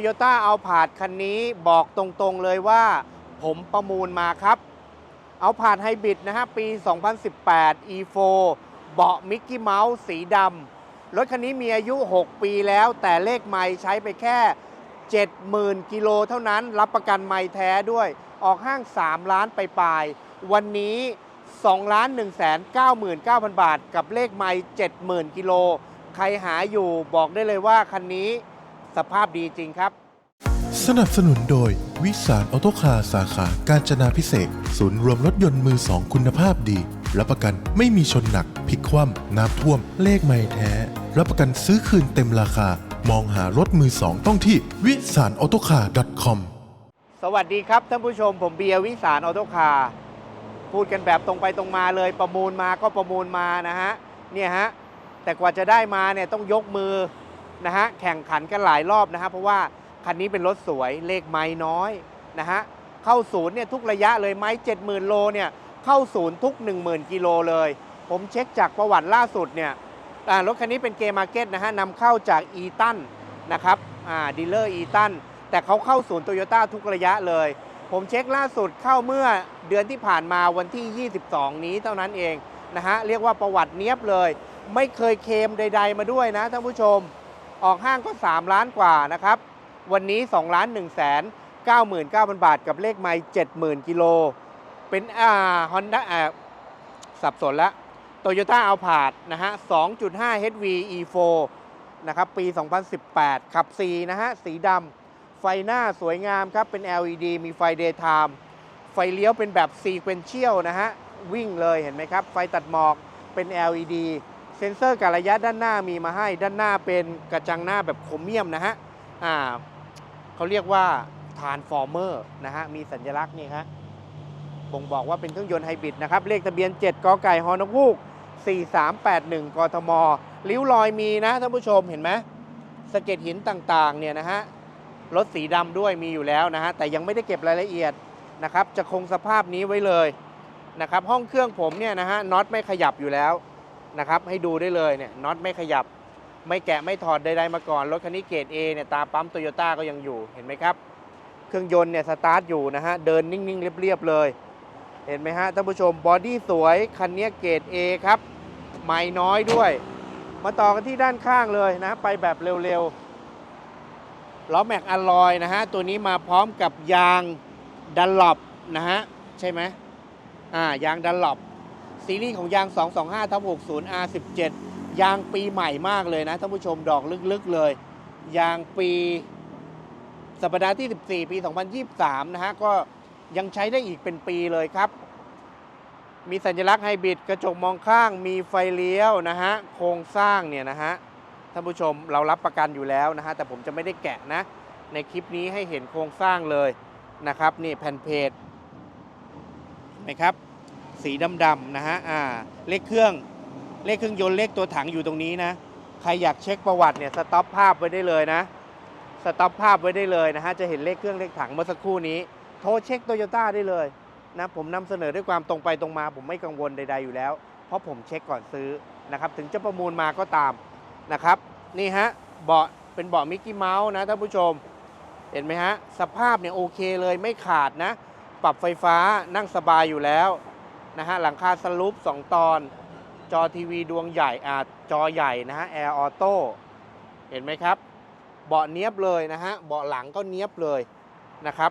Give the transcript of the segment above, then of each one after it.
โยต้าเอาผาดคันนี้บอกตรงๆเลยว่า ผมประมูลมาครับ เอาผาดไฮบริดนะฮะปี 2018 E4 เบาะมิกกี้เมาส์สีดำรถคันนี้มีอายุ 6 ปีแล้ว แต่เลขไม่ใช้ไปแค่ 70,000 กิโลเท่านั้น รับประกันไม่แท้ด้วย ออกห้าง 3 ล้านไปปลายวันนี้ 2 ล้าน1 9 9 0 0 0 บาท กับเลขไม่70,000 กิโล ใครหาอยู่บอกได้เลยว่าคันนี้ สภาพดีจริงครับ สนับสนุนโดย วิสารออโตคาร์สาขาการจนาพิเศษกศูนย์รวมรถยนต์มือสองคุณภาพดี รับประกันไม่มีชนหนักพลิกคว่ำน้ำท่วม เลขไม่แท้ รับประกันซื้อคืนเต็มราคา มองหารถมือสองต้องที่วิสารออโตคาร์ .com สวัสดีครับท่านผู้ชมผมเบียร์วิสารออโตคาร์พูดกันแบบตรงไปตรงมาเลยประมูลมาก็ประมูลมานะฮะเนี่ยฮะแต่กว่าจะได้มาเนี่ยต้องยกมือ นะฮะแข่งขันกันหลายรอบนะฮะเพราะว่าคันนี้เป็นรถสวยเลขไม้น้อยนะฮะเข้าศูนย์เนี่ยทุกระยะเลยไม้70,000 โลเนี่ยเข้าศูนย์ทุก 10,000 กิโลเลย ผมเช็คจากประวัติล่าสุดเนี่ยรถคันนี้เป็นเกมาร์เก็ตนะฮะนำเข้าจากอีตันนะครับดีลเลอร์อีตันแต่เขาเข้าศูนย์โตโยต้าทุกระยะเลย ผมเช็คล่าสุดเข้าเมื่อเดือนที่ผ่านมาวันที่ 22 นี้เท่านั้นเองนะฮะเรียกว่าประวัติเนี้ยบเลย ไม่เคยเคมใด ๆ มาด้วยนะท่านผู้ชม ออกห้างก็ 3 ล้านกว่านะครับ วันนี้ 2 ล้าน1แสน99,000 บาทกับเลขไม่70,000 กิโล เป็นอ่าฮอนด้าอ่าสับสนละโตโยต้าเอาผาดนะฮะ 2.5 HV E4 นะครับ ปี 2018 ขับ 4 นะฮะ สีดำ ไฟหน้าสวยงามครับ เป็น LED มีไฟ Daytime ไฟเลี้ยวเป็นแบบ Sequential นะฮะ วิ่งเลยเห็นไหมครับ ไฟตัดหมอกเป็น LED เซ็นเซอร์การระยะด้านหน้ามีมาให้ด้านหน้าเป็นกระจังหน้าแบบโครเมียมนะฮะอ่าเขาเรียกว่า Transformer นะฮะมีสัญลักษณ์นี่ฮะบ่งบอกว่าเป็นเครื่องยนต์ไฮบริดนะครับเลขทะเบียน 7กไก่ฮอนกฮูก4381 กทมริ้วรอยมีนะท่านผู้ชมเห็นไหมสะเก็ดหินต่างๆเนี่ยนะฮะรถสีดำด้วยมีอยู่แล้วนะฮะแต่ยังไม่ได้เก็บรายละเอียดนะครับจะคงสภาพนี้ไว้เลยนะครับห้องเครื่องผมเนี่ยนะฮะน็อตไม่ขยับอยู่แล้ว นะครับให้ดูได้เลยเนี่ยน็อตไม่ขยับ ไม่แกะไม่ถอดใดๆมาก่อนรถคันนี้เกรด A เนี่ยตาปั๊มโตโยต้าก็ยังอยู่เห็นไหมครับ เครื่องยนต์เนี่ยสตาร์ทอยู่นะฮะเดินนิ่งๆ เรียบๆเลย เห็นไหมฮะท่านผู้ชมบอดี้สวยคันนี้เกรด A ครับไม่น้อยด้วย มาต่อกันที่ด้านข้างเลยนะไปแบบเร็วๆล้อแม็กอลลอยนะฮะตัวนี้มาพร้อมกับยางดันลอปนะฮะใช่ไหมอ่ายางดันลอป ซีรีส์ของยาง 225ทับ60 R17 ยางปีใหม่มากเลยนะท่านผู้ชมดอกลึกๆเลย ยางปีสัปดาห์ที่ 14 ปี 2023 นะฮะ ก็ยังใช้ได้อีกเป็นปีเลยครับ มีสัญลักษณ์ไฮบริดกระจกมองข้าง มีไฟเลี้ยวนะฮะ โครงสร้างเนี่ยนะฮะ ท่านผู้ชมเรารับประกันอยู่แล้วนะฮะ แต่ผมจะไม่ได้แกะนะ ในคลิปนี้ให้เห็นโครงสร้างเลยนะครับ นี่แผ่นเพจไหมครับ สีดำๆนะฮะอ่าเลขเครื่องเลขเครื่องยนต์เลขตัวถังอยู่ตรงนี้นะ ใครอยากเช็คประวัติเนี่ยสต็อปภาพไว้ได้เลยนะสต็อปภาพไว้ได้เลยนะฮะจะเห็นเลขเครื่องเลขถังเมื่อสักครู่นี้ โทรเช็คโตโยต้าได้เลยนะผมนำเสนอด้วยความตรงไปตรงมา ผมไม่กังวลใด ๆอยู่แล้ว เพราะผมเช็คก่อนซื้อนะครับถึงจะประมูลมาก็ตามนะครับนี่ฮะเบาะเป็นเบาะมิกกี้เมาส์นะท่านผู้ชม เห็นไหมฮะสภาพเนี่ยโอเคเลยไม่ขาดนะ ปรับไฟฟ้านั่งสบายอยู่แล้ว นะฮะหลังคาสลูป2 ตอน จอทีวีดวงใหญ่อาจอใหญ่นะฮะแอร์ออโต้เห็นไหมครับ เบาะเนี้ยบเลยนะฮะเบาะหลังก็เนี้ยบเลยนะครับ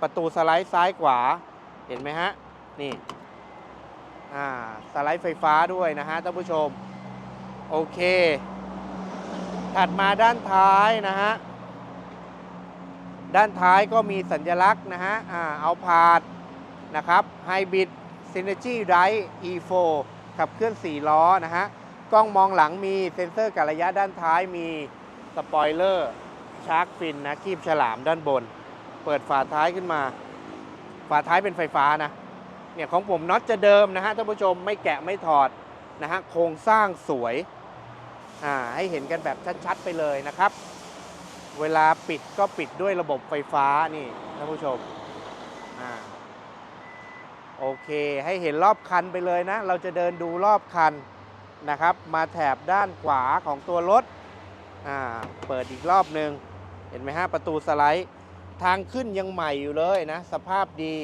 ประตูสไลด์ซ้ายขวาเห็นไหมฮะนี่อ่าสไลด์ไฟฟ้าด้วยนะฮะท่านผู้ชม โอเค ถัดมาด้านท้ายนะฮะด้านท้ายก็มีสัญลักษณ์นะฮะอ่าเอาพาดนะครับไฮบริด Synergy Drive E4 ขับเคลื่อน 4 ล้อนะฮะ กล้องมองหลังมีเซ็นเซอร์กับระยะด้านท้ายมีสปอยเลอร์ชาร์กฟินนะคีบฉลามด้านบน เปิดฝาท้ายขึ้นมา ฝาท้ายเป็นไฟฟ้านะ เนี่ยของผมน็อตจะเดิมนะฮะท่านผู้ชมไม่แกะไม่ถอดนะฮะโครงสร้างสวยอ่าให้เห็นกันแบบชัดๆไปเลยนะครับ เวลาปิดก็ปิดด้วยระบบไฟฟ้านี่ท่านผู้ชมอ่า โอเค ให้เห็นรอบคันไปเลยนะ เราจะเดินดูรอบคันนะครับ มาแถบด้านขวาของตัวรถ อ่า เปิดอีกรอบหนึ่ง เห็นไหมฮะ ประตูสไลด์ ทางขึ้นยังใหม่อยู่เลยนะ สภาพดี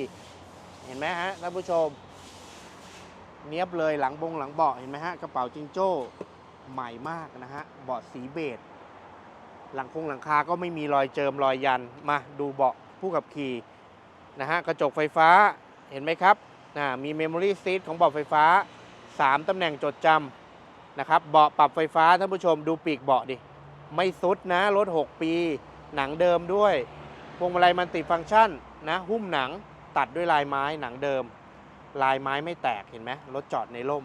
เห็นไหมฮะท่านผู้ชม เนียบเลยหลังบงหลังเบาะ เห็นไหมฮะ กระเป๋าจิงโจ้ ใหม่มากนะฮะ เบาะสีเบจ หลังคงหลังคาก็ไม่มีรอยเจิมรอยยัน มาดูเบาะผู้ขับขี่นะฮะ กระจกไฟฟ้า เห็นไหมครับนะมีเมมโมรี่ซีทของเบาะไฟฟ้า 3 ตำแหน่งจดจำนะครับ เบาะปรับไฟฟ้าท่านผู้ชมดูปีกเบาะดิ ไม่ซุดนะ รถ 6 ปี หนังเดิมด้วย พวงมาลัยมันติฟังก์ชันนะ หุ้มหนังตัดด้วยลายไม้หนังเดิม ลายไม้ไม่แตกเห็นไหมรถจอดในร่ม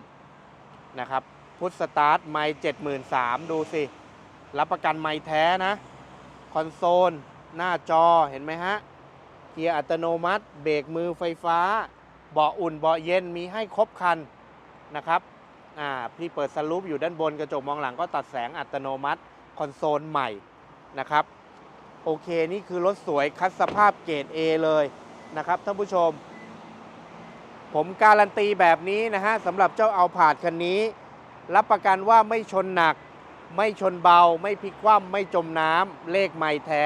นะครับพุทสตาร์ทไม่เจ็ดหมื่นสามดูสิ รับประกันไม่แท้นะ คอนโซล หน้าจอเห็นไหมฮะ เกียร์อัตโนมัติ เบรกมือไฟฟ้า เบาะอุ่นเบาะเย็นมีให้ครบคันนะครับอ่าพี่เปิดสลูปอยู่ด้านบนกระจกมองหลังก็ตัดแสงอัตโนมัติ คอนโซลใหม่นะครับ โอเค นี่คือรถสวยคัดสภาพเกรด A เลยนะครับท่านผู้ชม ผมการันตีแบบนี้นะฮะสำหรับเจ้าเอาผาดคันนี้ รับประกันว่าไม่ชนหนัก ไม่ชนเบา ไม่พลิกคว่ำไม่จมน้ำเลขไม่แท้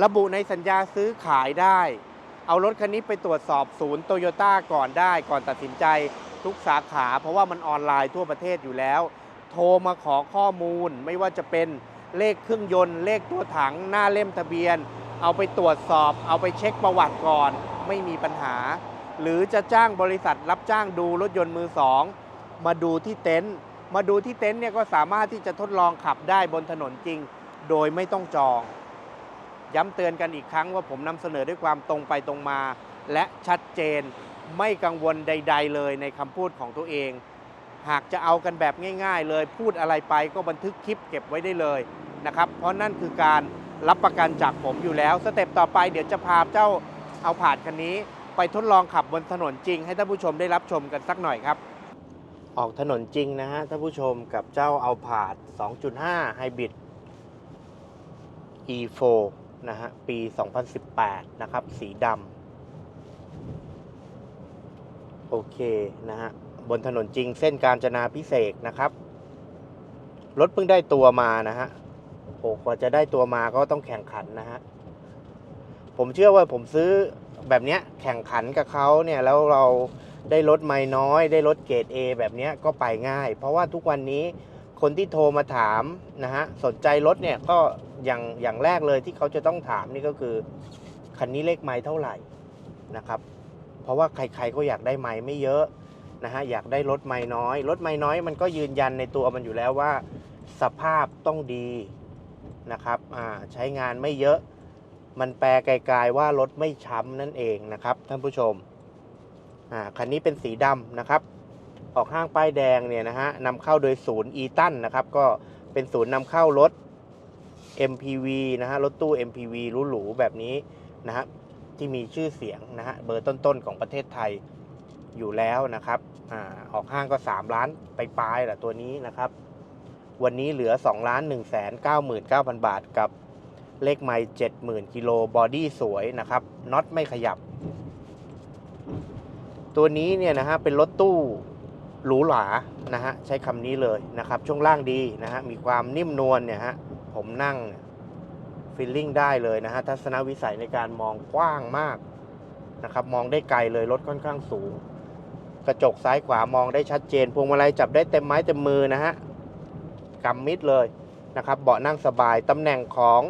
ระบุในสัญญาซื้อขายได้ เอารถคันนี้ไปตรวจสอบศูนย์โตโยต้าก่อนได้ก่อนตัดสินใจทุกสาขา เพราะว่ามันออนไลน์ทั่วประเทศอยู่แล้ว โทรมาขอข้อมูล ไม่ว่าจะเป็นเลขเครื่องยนต์ เลขตัวถังหน้าเล่มทะเบียน เอาไปตรวจสอบ เอาไปเช็คประวัติก่อน ไม่มีปัญหา หรือจะจ้างบริษัทรับจ้างดูรถยนต์มือสองมาดูที่เต็นท์มาดูที่เต็นท์เนี่ยก็สามารถที่จะทดลองขับได้บนถนนจริง โดยไม่ต้องจอง ย้ำเตือนกันอีกครั้งว่าผมนำเสนอด้วยความตรงไปตรงมา และชัดเจนไม่กังวลใด ๆ เลยในคำพูดของตัวเอง หากจะเอากันแบบง่าย ๆ เลยพูดอะไรไปก็บันทึกคลิปเก็บไว้ได้เลยนะครับ เพราะนั่นคือการรับประกันจากผมอยู่แล้ว สเต็ปต่อไปเดี๋ยวจะพาเจ้าเอาผาดคันนี้ ไปทดลองขับบนถนนจริง ให้ท่านผู้ชมได้รับชมกันสักหน่อยครับ ออกถนนจริงนะฮะท่านผู้ชมกับเจ้าเอาผาด 2.5 Hybrid E4 นะฮะปี 2018 นะครับ สีดำโอเคนะฮะบนถนนจริงเส้นการจนาพิเศษนะครับ รถเพิ่งได้ตัวมานะฮะโอ้กว่าจะได้ตัวมาก็ต้องแข่งขันนะฮะผมเชื่อว่าผมซื้อแบบเนี้ยแข่งขันกับเขาเนี่ยแล้วเราได้รถไม่น้อย ได้รถเกรด A แบบเนี้ยก็ไปง่าย เพราะว่าทุกวันนี้ คนที่โทรมาถามนะฮะสนใจรถเนี่ยก็อย่างอย่างแรกเลยที่เขาจะต้องถามนี่ก็คือ คันนี้เลขไม้เท่าไหร่นะครับ เพราะว่าใครๆก็อยากได้ไม้ไม่เยอะนะฮะอยากได้รถไม้น้อยรถไม้น้อยมันก็ยืนยันในตัวมันอยู่แล้วว่า สภาพต้องดีนะครับอ่าใช้งานไม่เยอะ มันแปลไกลๆว่ารถไม่ช้ำนั่นเองนะครับท่านผู้ชมอ่าคันนี้เป็นสีดำนะครับ ออกห้างป้ายแดงเนี่ยนะฮะนำเข้าโดยศูนย์อีตันนะครับ ก็เป็นศูนย์นำเข้ารถ MPV นะฮะรถตู้ MPV หรูๆแบบนี้นะฮะที่มีชื่อเสียงนะฮะเบอร์ต้นๆของประเทศไทยอยู่แล้วนะครับอออกห้างก็ 3 ล้านไปปลายแหละตัวนี้นะครับ วันนี้เหลือ 2 ล้าน1 9 9 9 0 0 บาทกับเลขไม่70,000กิโลบอดี้สวยนะครับน็อตไม่ขยับ ตัวนี้เนี่ยนะฮะเป็นรถตู้ หรูหรานะฮะใช้คำนี้เลยนะครับ ช่วงล่างดีนะฮะมีความนิ่มนวลเนี่ยฮะผมนั่งฟีลลิ่งได้เลยนะฮะทัศนวิสัยในการมองกว้างมากนะครับมองได้ไกลเลยรถค่อนข้างสูง กระจกซ้ายขวามองได้ชัดเจนพวงมาลัยจับได้เต็มไม้เต็มมือนะฮะกำมิดเลยนะครับเบาะนั่งสบายตำแหน่งของ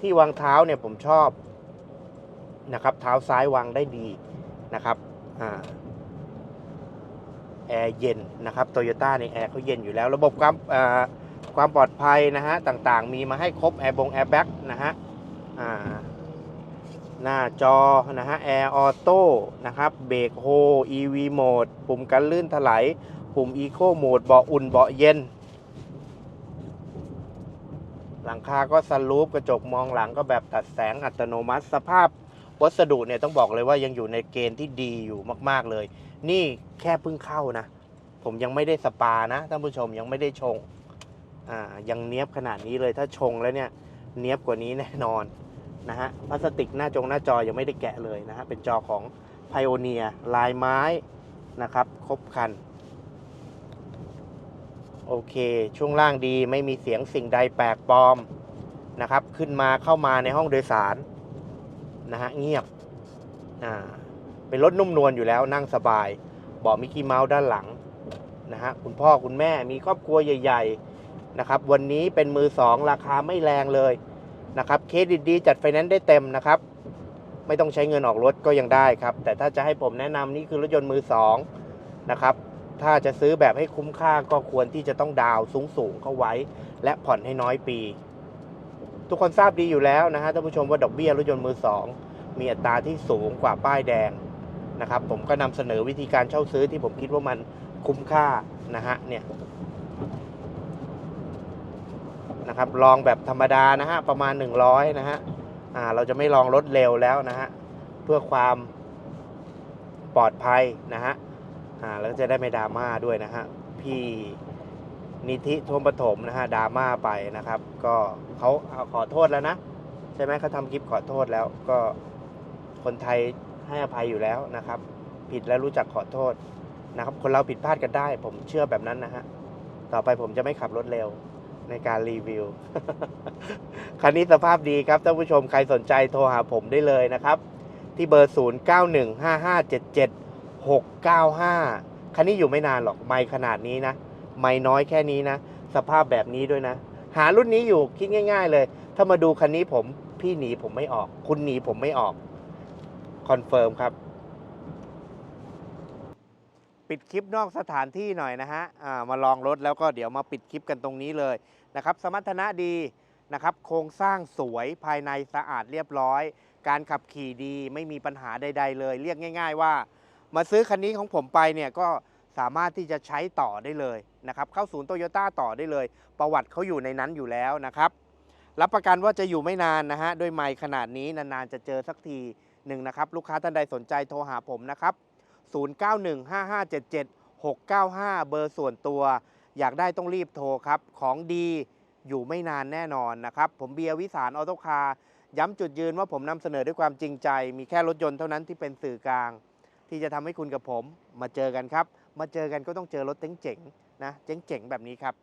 ที่วางเท้าเนี่ยผมชอบนะครับเท้าซ้ายวางได้ดีนะครับอ่า แอร์เย็นนะครับโตโยต้าในแอร์เขาเย็นอยู่แล้ว ระบบความความปลอดภัยนะฮะต่างๆ มีมาให้ครบแอร์บงแอร์แบ็กนะฮะหน้าจอนะฮะแอร์ออโต้นะครับเบรกโฮ EV โหมดปุ่มกันลื่นถลายปุ่ม Eco โหมดเบาะอุ่นเบาะเย็น หลังคาก็สลูปกระจกมองหลังก็แบบตัดแสงอัตโนมัติสภาพวัสดุเนี่ยต้องบอกเลยว่ายังอยู่ในเกณฑ์ที่ดีอยู่มาก ๆ เลย นี่แค่เพิ่งเข้านะ ผมยังไม่ได้สปานะท่านผู้ชมยังไม่ได้ชง อ่ายังเนี้ยบขนาดนี้เลยถ้าชงแล้วเนี่ยเนี้ยบกว่านี้แน่นอนนะฮะพลาสติกหน้าจงหน้าจอยังไม่ได้แกะเลยนะฮะเป็นจอของ p i o n e e r ลายไม้นะครับ ครบคัน โอเค ช่วงล่างดีไม่มีเสียงสิ่งใดแปลกปลอมนะครับ ขึ้นมาเข้ามาในห้องโดยสารนะฮะเงียบอ่า เป็นรถนุ่มนวลอยู่แล้วนั่งสบายเบาะมิกกี้เมาส์ด้านหลังนะฮะคุณพ่อคุณแม่มีครอบครัวใหญ่ ๆนะครับ วันนี้เป็นมือสองราคาไม่แรงเลยนะครับเครดิตดีจัดไฟแนนซ์ได้เต็มนะครับ ไม่ต้องใช้เงินออกรถก็ยังได้ครับ แต่ถ้าจะให้ผมแนะนำนี่คือรถยนต์มือสองนะครับถ้าจะซื้อแบบให้คุ้มค่าก็ควรที่จะต้องดาวสูงสูงๆเข้าไว้ และผ่อนให้น้อยปี ทุกคนทราบดีอยู่แล้วนะฮะท่านผู้ชมว่าดอกเบี้ยรถยนต์มือสองมีอัตราที่สูงกว่าป้ายแดง นะครับ ผมก็นำเสนอวิธีการเช่าซื้อที่ผมคิดว่ามันคุ้มค่านะฮะเนี่ยนะครับลองแบบธรรมดานะฮะประมาณ 100 นะฮะอ่าเราจะไม่ลองรถเร็วแล้วนะฮะเพื่อความปลอดภัยนะฮะอ่าแล้วจะได้ไม่ดราม่าด้วยนะฮะพี่นิธิทวมปฐมนะฮะดราม่าไปนะครับ ก็เขาขอโทษแล้วนะ ใช่ไหมเขาทำคลิปขอโทษแล้วก็คนไทย ให้อภัยอยู่แล้วนะครับ ผิดแล้วรู้จักขอโทษนะครับ คนเราผิดพลาดกันได้ ผมเชื่อแบบนั้นนะฮะต่อไปผมจะไม่ขับรถเร็วในการรีวิว คันนี้สภาพดีครับท่านผู้ชมใครสนใจโทรหาผมได้เลยนะครับ ที่เบอร์ 0 9 1 5 5 7 7 6 9 5 คันนี้อยู่ไม่นานหรอกไม่ขนาดนี้นะ ไม่น้อยแค่นี้นะ สภาพแบบนี้ด้วยนะ หารุ่นนี้อยู่คิดง่าย ๆ เลย ถ้ามาดูคันนี้ผมพี่หนีผมไม่ออก คุณหนีผมไม่ออก คอนเฟิร์มครับ ปิดคลิปนอกสถานที่หน่อยนะฮะามาลองรถแล้วก็เดี๋ยวมาปิดคลิปกันตรงนี้เลยนะครับ สมรรถนะดีนะครับ โครงสร้างสวยภายในสะอาดเรียบร้อย การขับขี่ดีไม่มีปัญหาใด ๆ เลย เรียกง่าย ๆ ว่า มาซื้อคันนี้ของผมไปเนี่ยก็สามารถที่จะใช้ต่อได้เลยนะครับ เข้าศูนย์โตโยต้าต่อได้เลย ประวัติเขาอยู่ในนั้นอยู่แล้วนะครับ รับประกันว่าจะอยู่ไม่นานนะฮะ ด้วยไมค์ขนาดนี้นานๆจะเจอสักที หนึ่งนะครับลูกค้าท่านใดสนใจโทรหาผมนะครับ 0915577695 เบอร์ส่วนตัว อยากได้ต้องรีบโทรครับ ของดีอยู่ไม่นานแน่นอนนะครับ ผมเบียร์วิสารออโตคาร์ย้ำจุดยืนว่าผมนำเสนอด้วยความจริงใจ มีแค่รถยนต์เท่านั้นที่เป็นสื่อกลาง ที่จะทำให้คุณกับผม มาเจอกันครับ มาเจอกันก็ต้องเจอรถเจ๋งๆนะเจ๋งๆแบบนี้ครับ